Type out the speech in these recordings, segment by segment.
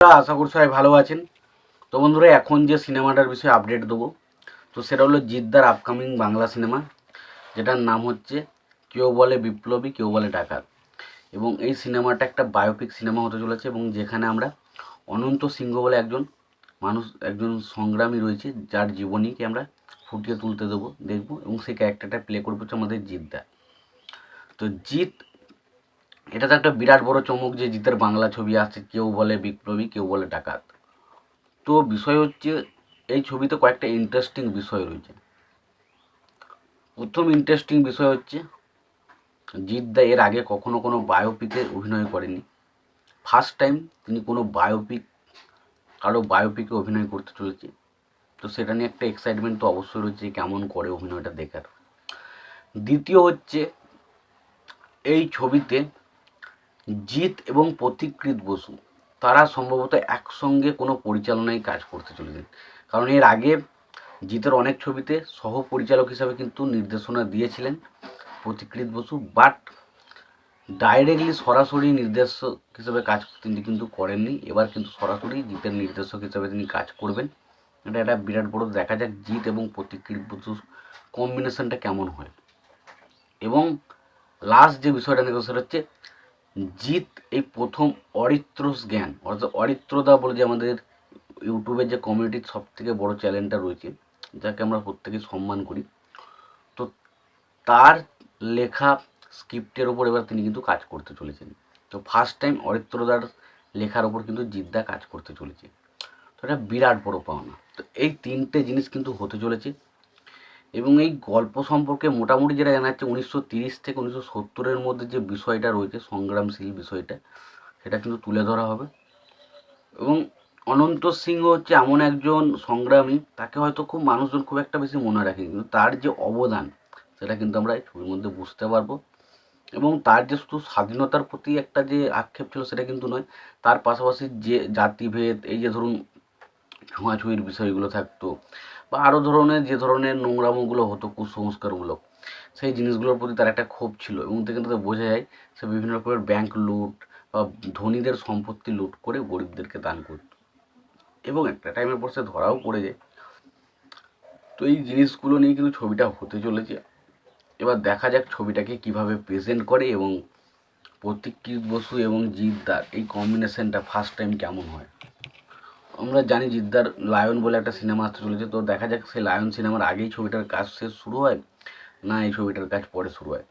আশা করি সবাই ভালো আছেন। তো বন্ধুরা, এখন যে সিনেমাটার বিষয়ে আপডেট দেবো, তো সেটা হলো জিদ্দার আপকামিং বাংলা সিনেমা, যেটার নাম হচ্ছে কেউ বলে বিপ্লবী, কেউ বলে ডাকাত। এবং এই সিনেমাটা একটা বায়োপিক সিনেমা হতে চলেছে এবং যেখানে আমরা অনন্ত সিংহ বলে একজন মানুষ, একজন সংগ্রামী রয়েছে, যার জীবনীকে আমরা ফুটিয়ে তুলতে দেবো, দেখব এবং সেই ক্যারেক্টারটা প্লে করবে হচ্ছে আমাদের জিদ্দা। তো জিৎ এটা তো একটা বিরাট বড় চমক যে জিতের বাংলা ছবি আসছে কেউ বলে বিপ্লবী, কেউ বলে ডাকাত। তো বিষয় হচ্ছে, এই ছবিতে কয়েকটা ইন্টারেস্টিং বিষয় রয়েছে। প্রথম ইন্টারেস্টিং বিষয় হচ্ছে জিদ্দা এর আগে কখনো কোনো বায়োপিকে অভিনয় করেনি। ফার্স্ট টাইম তিনি কোনো বায়োপিক কারও বায়োপিকে অভিনয় করতে চলেছে। তো সেটা নিয়ে একটা এক্সাইটমেন্ট তো অবশ্যই রয়েছে কেমন করে অভিনয়টা দেখার। দ্বিতীয় হচ্ছে, এই ছবিতে জিৎ এবং প্রতিকৃত বসু, তারা সম্ভবত একসঙ্গে কোনো পরিচালনায় কাজ করতে চলেছেন। কারণ এর আগে জিতের অনেক ছবিতে সহ পরিচালক হিসাবে কিন্তু নির্দেশনা দিয়েছিলেন প্রতিকৃত বসু, বাট ডাইরেক্টলি সরাসরি নির্দেশক হিসেবে কাজ তিনি কিন্তু করেননি। এবার কিন্তু সরাসরি জিতের নির্দেশক হিসেবে তিনি কাজ করবেন। এটা একটা বিরাট বড় দেখা যাক জিত এবং প্রতিকৃত বসুর কম্বিনেশনটা কেমন হয়। এবং লাস্ট যে বিষয়টা নিয়ে সেটা হচ্ছে জিৎ এই প্রথম অরিত্রস জ্ঞান। অর্থাৎ অরিত্রদা বলে যে আমাদের ইউটিউবের যে কমিউনিটির সব থেকে বড় চ্যানেলটা রয়েছে, যাকে আমরা প্রত্যেকে সম্মান করি, তো তার লেখা স্ক্রিপ্টের ওপর এবার তিনি কিন্তু কাজ করতে চলেছেন। তো ফার্স্ট টাইম অরিত্রদার লেখার ওপর কিন্তু জিদ্দা কাজ করতে চলেছে। তো এটা বিরাট বড় পাওনা। তো এই তিনটে জিনিস কিন্তু হতে চলেছে। এবং এই গল্প সম্পর্কে মোটামুটি যেটা জানা যাচ্ছে উনিশশো তিরিশ থেকে উনিশশো সত্তরের মধ্যে যে বিষয়টা রয়েছে, সংগ্রামশীল বিষয়টা, সেটা কিন্তু তুলে ধরা হবে। এবং অনন্ত সিংহ হচ্ছে এমন একজন সংগ্রামী, তাকে হয়তো খুব মানুষজন খুব একটা বেশি মনে রাখে, কিন্তু তার যে অবদান, সেটা কিন্তু আমরা এই ছবির মধ্যে বুঝতে পারব। এবং তার যে শুধু স্বাধীনতার প্রতি একটা যে আক্ষেপ ছিল, সেটা কিন্তু নয়, তার পাশাপাশি যে জাতিভেদ, এই যে ধরুন ছোঁয়াছুঁয়ির বিষয়গুলো থাকতো বা আরও ধরনের যে ধরনের নোংরামোগুলো হতো কুসংস্কারগুলো সেই জিনিসগুলোর প্রতি তার একটা ক্ষোভ ছিল এবং থেকে তাতে বোঝা যায় সে বিভিন্ন রকমের ব্যাংক লুট বা ধনীদের সম্পত্তি লুট করে গরিবদেরকে দান করত। এবং একটা টাইমের পর সে ধরাও পড়ে যায়। তো এই জিনিসগুলো নিয়ে কিন্তু ছবিটা হতে চলেছে। এবার দেখা যাক ছবিটাকে কীভাবে প্রেজেন্ট করে এবং প্রতীকৃত বসু এবং জিদ্দার এই কম্বিনেশনটা ফার্স্ট টাইম কেমন হয়। আমরা জানি জিদ্দার লায়ন বলে একটা সিনেমা আসতে চলেছে। তো দেখা যাক সেই লায়ন সিনেমার আগেই ছবিটার কাজ শেষ শুরু হয় না এই ছবিটার কাজ পরে শুরু হয়।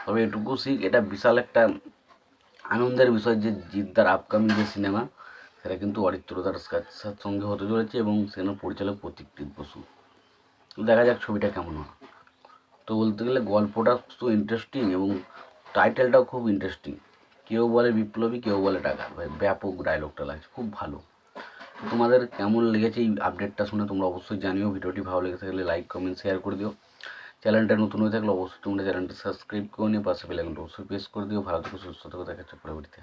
তবে এটুকু শিখ, এটা বিশাল একটা আনন্দের বিষয় যে জিদ্দার আপকামিং যে সিনেমা, সেটা কিন্তু অরিত্রদার সঙ্গে হতে চলেছে এবং সেখানে পরিচালক প্রতীকৃত বসু। দেখা যাক ছবিটা কেমন হয়। তো বলতে গেলে গল্পটা তো ইন্টারেস্টিং এবং টাইটেলটাও খুব ইন্টারেস্টিং কেউ বলে বিপ্লবী, কেউ বলে টাকা ব্যাপক ডায়লগটা লাগছে। খুব ভালো। তো তোমাদের কেমন লেগেছে এই আপডেটটা শুনে তোমরা অবশ্যই জানিও। ভিডিওটি ভালো লেগে থাকলে লাইক কমেন্ট শেয়ার করে দিও। চ্যানেলটা নতুন হয়ে থাকলে অবশ্যই তোমরা চ্যানেলটা সাবস্ক্রাইব করে নিয়ে পাশে বেলাইকনটা অবশ্যই প্রেস করে দিও। ভালো থেকে, সুস্থ থেকে দেখাচ্ছে পরবর্তীতে।